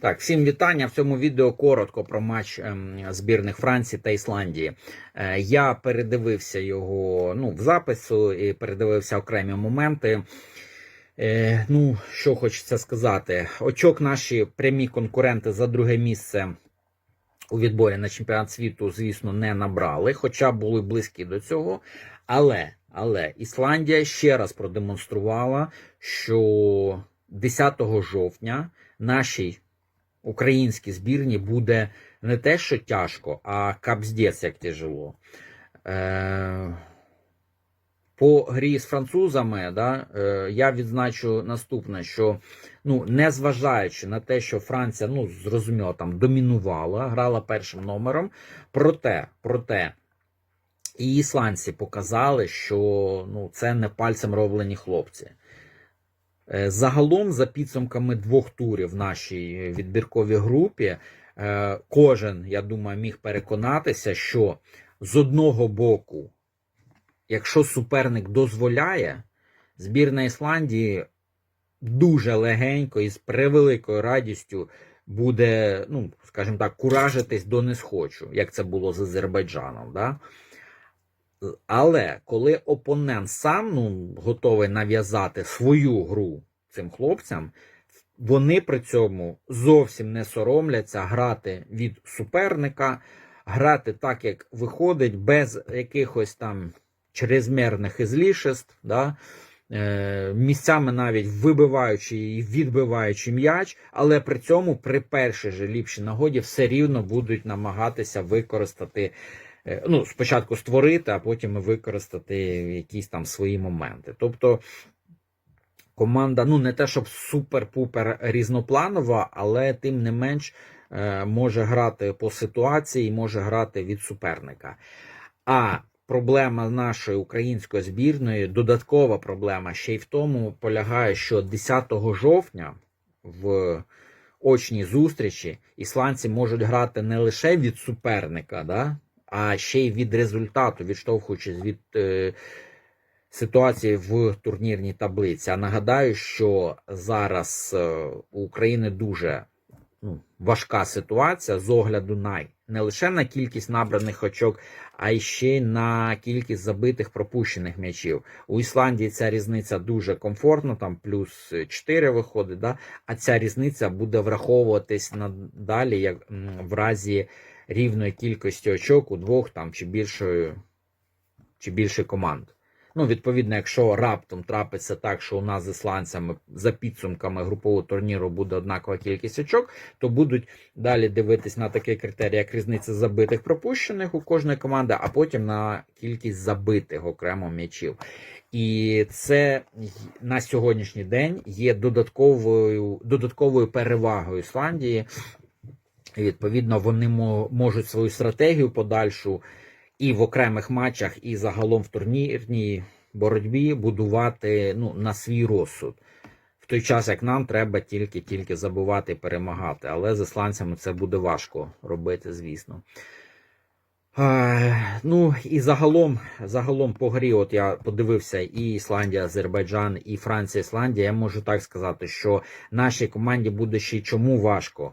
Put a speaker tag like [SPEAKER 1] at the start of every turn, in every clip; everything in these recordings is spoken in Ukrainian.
[SPEAKER 1] Так, всім вітання. В цьому відео коротко про матч ем, збірних Франції та Ісландії. Е, я передивився його ну, в запису і передивився окремі моменти. Е, ну, що хочеться сказати, очок наші прямі конкуренти за друге місце у відборі на чемпіонат світу, звісно, не набрали, хоча були близькі до цього. Але, але Ісландія ще раз продемонструвала, що 10 жовтня нашій українській збірні буде не те, що тяжко, а капздець як тяжело. Е, по грі з французами да, е, я відзначу наступне, що ну, незважаючи на те, що Франція, ну, зрозуміло, там домінувала, грала першим номером, проте, проте і ісландці показали, що ну, це не пальцем роблені хлопці. Е, Загалом, за підсумками двох турів в нашій відбірковій групі, е, кожен, я думаю, міг переконатися, що з одного боку, якщо суперник дозволяє, збірна Ісландії дуже легенько і з превеликою радістю буде, ну, скажімо так, куражитись до не схочу, як це було з Азербайджаном. Да? Але коли опонент сам ну, готовий нав'язати свою гру цим хлопцям, вони при цьому зовсім не соромляться грати від суперника, грати так, як виходить, без якихось там чрезмірних ізлішеств, да? е, місцями навіть вибиваючи і відбиваючи м'яч, але при цьому при першій же ліпшій нагоді все рівно будуть намагатися використати. Е, ну, спочатку створити, а потім використати якісь там свої моменти. Тобто команда, ну не те, щоб супер-пупер різнопланова, але тим не менш е, може грати по ситуації, може грати від суперника. А проблема нашої української збірної, додаткова проблема ще й в тому полягає, що 10 жовтня в очній зустрічі ісландці можуть грати не лише від суперника, да, а ще й від результату, відштовхуючись від е, ситуації в турнірній таблиці. А нагадаю, що зараз е, у України дуже ну, важка ситуація з огляду на не лише на кількість набраних очок, а й ще й на кількість забитих пропущених м'ячів. У Ісландії ця різниця дуже комфортна, там плюс 4 виходить. Да? А ця різниця буде враховуватись надалі, як в разі рівної кількості очок у двох там чи більшої чи більше команд. Ну, відповідно, якщо раптом трапиться так, що у нас з ісландцями за підсумками групового турніру буде однакова кількість очок, то будуть далі дивитись на такий критерій, як різниця забитих пропущених у кожної команди, а потім на кількість забитих окремо м'ячів. І це на сьогоднішній день є додатковою, додатковою перевагою Ісландії. Відповідно, вони можуть свою стратегію подальшу і в окремих матчах, і загалом в турнірній боротьбі будувати ну, на свій розсуд. В той час, як нам треба тільки-тільки забувати перемагати. Але з ісландцями це буде важко робити, звісно. Е, Ну і загалом, загалом по грі, от я подивився і Ісландія, Азербайджан, і Франція, Ісландія. Я можу так сказати, що нашій команді буде ще й чому важко.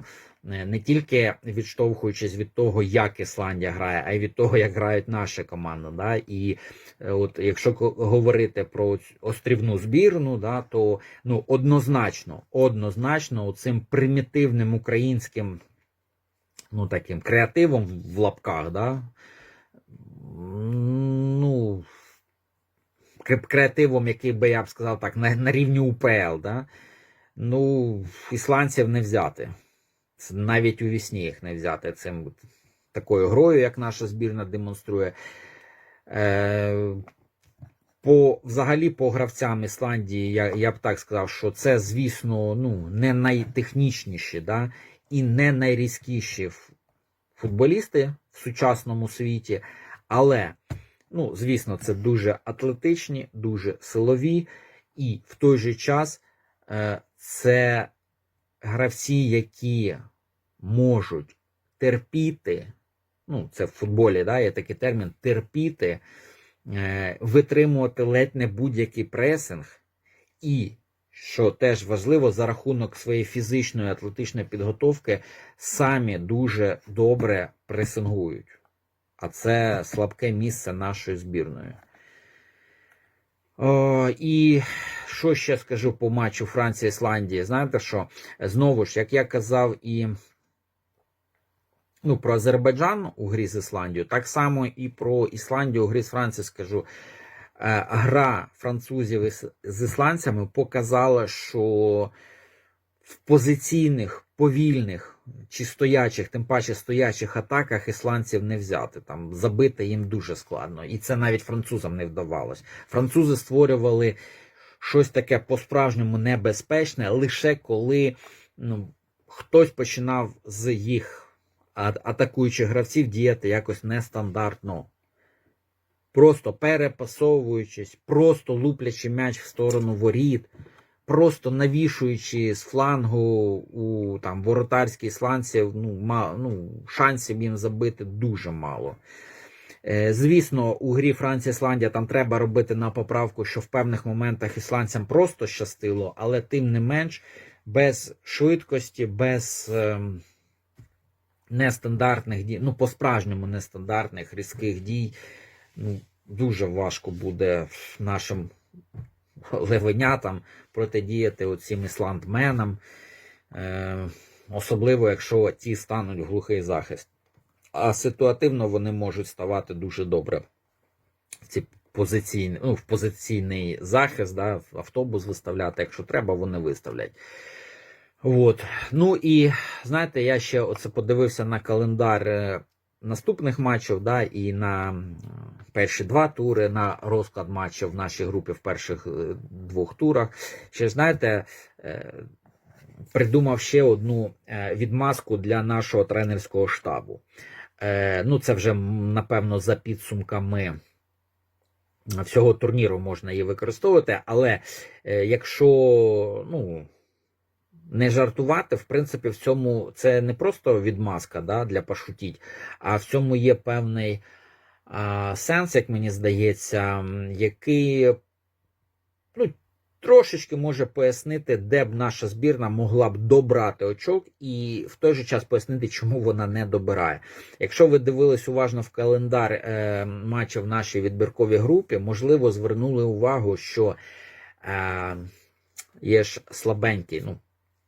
[SPEAKER 1] Е, Не тільки відштовхуючись від того, як Ісландія грає, а й від того, як грають наші команди. Да? І е, от якщо говорити про острівну збірну, да, то ну однозначно, однозначно, цим примітивним українським ну, таким креативом в лапках, да, ну, креативом, який би я б сказав так, на, на рівні УПЛ, да, ну, ісландців не взяти. Навіть у вісні їх не взяти цим такою грою, як наша збірна демонструє. Е, по, взагалі, по гравцям Ісландії, я, я б так сказав, що це, звісно, ну, не найтехнічніші, да, і не найрізкіші футболісти в сучасному світі. Але, ну, звісно, це дуже атлетичні, дуже силові, і в той же час е, це гравці, які можуть терпіти, ну, це в футболі, да, є такий термін терпіти, е, витримувати ледь не будь-який пресинг і що теж важливо, за рахунок своєї фізичної атлетичної підготовки самі дуже добре пресингують. А це слабке місце нашої збірної. О, і що ще скажу по матчу Франція-Ісландії? Знаєте що? Знову ж, як я казав, і ну, про Азербайджан у грі з Ісландією, так само і про Ісландію у грі з Францією скажу. Е, Гра французів з ісландцями показала, що в позиційних, повільних чи стоячих, тим паче стоячих атаках ісландців не взяти. Там забити їм дуже складно. І це навіть французам не вдавалось. Французи створювали щось таке по-справжньому небезпечне, лише коли ну, хтось починав з їх атакуючих гравців діяти якось нестандартно. Просто перепасовуючись, просто луплячи м'яч в сторону воріт, просто навішуючи з флангу у там, воротарській ісландців, ну, ма, ну, шансів їм забити дуже мало. Е, Звісно, у грі Франція-Ісландія там треба робити на поправку, що в певних моментах ісландцям просто щастило, але тим не менш, без швидкості, без ем, нестандартних дій, ну, по-справжньому нестандартних різких дій, ну, дуже важко буде нашим левенятам протидіяти оцим ісландменам, е, особливо якщо ті стануть глухий захист. А ситуативно вони можуть ставати дуже добре в ці позиційні, ну, в позиційний захист, да, автобус виставляти, якщо треба, вони виставлять. От. Ну і знаєте, я ще оце подивився на календар е, наступних матчів, да, і на перші два тури, на розклад матчів в нашій групі в перших е, двох турах. Ще знаєте, е, придумав ще одну відмазку для нашого тренерського штабу. Ну, це вже, напевно, за підсумками всього турніру можна її використовувати, але якщо ну, не жартувати, в принципі, в цьому це не просто відмазка да, для пошутіть, а в цьому є певний а, сенс, як мені здається, який ну, трошечки може пояснити, де б наша збірна могла б добрати очок, і в той же час пояснити, чому вона не добирає. Якщо ви дивились уважно в календар е, матчів в нашій відбірковій групі, можливо, звернули увагу, що е, є ж слабенький, ну,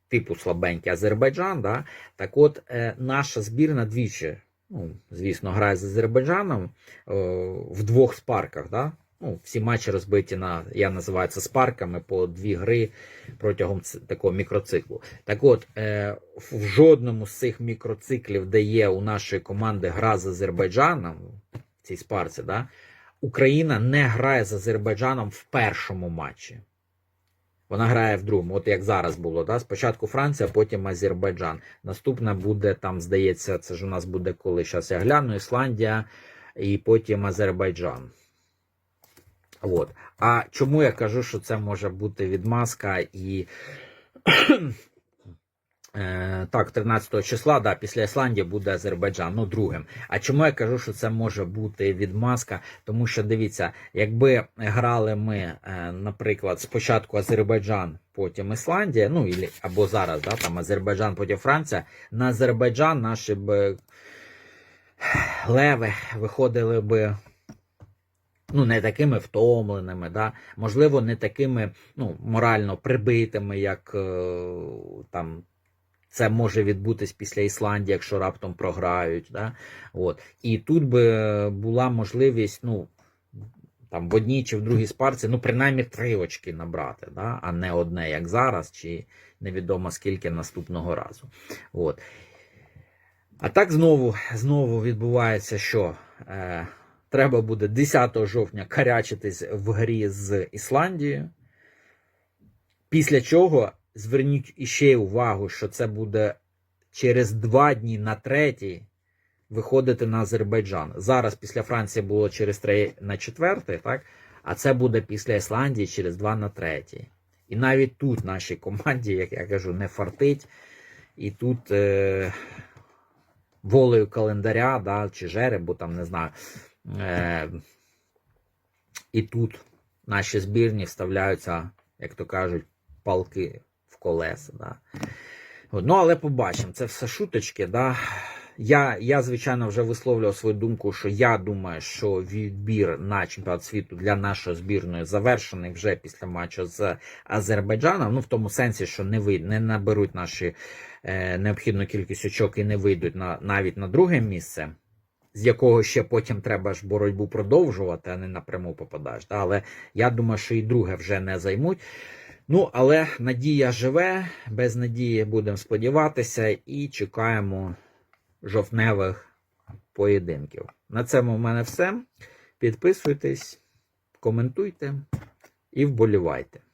[SPEAKER 1] типу слабенький Азербайджан, да? так от е, наша збірна двічі, ну, звісно, грає з Азербайджаном е, в двох спарках. Да? Ну, всі матчі розбиті на, я називаю це спарками по дві гри протягом такого мікроциклу. Так от, е, в жодному з цих мікроциклів, де є у нашої команди гра з Азербайджаном, в цій спарці, да, Україна не грає з Азербайджаном в першому матчі. Вона грає в другому, от як зараз було. Да? Спочатку Франція, потім Азербайджан. Наступна буде там, здається, це ж у нас буде коли. Зараз я гляну, Ісландія і потім Азербайджан. От. А чому я кажу, що це може бути відмазка і. Е, Так, 13 числа, да, після Ісландії буде Азербайджан, ну другим. А чому я кажу, що це може бути відмазка? Тому що дивіться, якби грали ми, е, наприклад, спочатку Азербайджан, потім Ісландія, ну або зараз, да, там Азербайджан, потім Франція, на Азербайджан наші б леви виходили би ну, не такими втомленими, да? можливо, не такими ну, морально прибитими, як е, там. Це може відбутись після Ісландії, якщо раптом програють. Да? От. І тут би була можливість, ну, там, в одній чи в другій спарці, ну, принаймні три очки набрати, да? а не одне, як зараз, чи невідомо скільки наступного разу. От. А так знову, знову відбувається, що е, треба буде 10 жовтня карячитись в грі з Ісландією. Після чого зверніть іще увагу, що це буде через два дні на третій виходити на Азербайджан. Зараз після Франції було через три на четвертий, так? а це буде після Ісландії через два на третій. І навіть тут нашій команді, як я кажу, не фартить. І тут е, волею календаря, да, чи жеребу, там не знаю. Е, і тут наші збірні вставляються, як то кажуть, палки колеса. Да. Ну, але побачимо, це все шуточки. Да. Я, я, звичайно, вже висловлював свою думку, що я думаю, що відбір на чемпіонат світу для нашої збірної завершений вже після матчу з Азербайджаном. Ну, в тому сенсі, що не вий, не наберуть наші е, необхідну кількість очок і не вийдуть на, навіть на друге місце, з якого ще потім треба ж боротьбу продовжувати, а не напряму попадаєш. Але я думаю, що і друге вже не займуть. Ну, але надія живе, без надії будемо сподіватися і чекаємо жовтневих поєдинків. На цьому в мене все. Підписуйтесь, коментуйте і вболівайте.